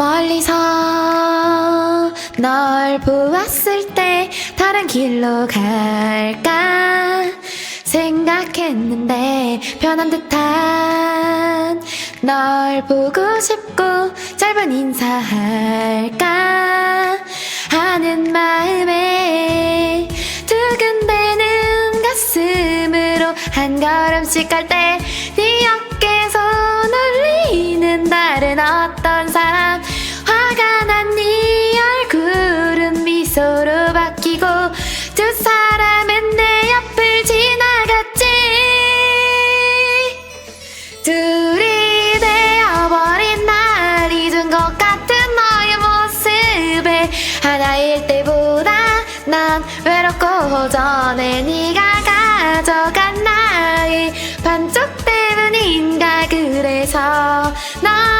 멀리서 널 보았을 때 다른 길로 갈까 생각했는데 변한 듯한 널 보고 싶고 짧은 인사할까 하는 마음에 두근대는 가슴으로 한 걸음씩 갈 때 네 어깨에서 놀리는 다른 어떤 미소로 바뀌고 두 사람은 내 옆을 지나갔지. 둘이 되어버린 날 잊은 것 같은 너의 모습에 하나일 때보다 난 외롭고 허전해. 네가 가져간 나의 반쪽 때문인가? 그래서 너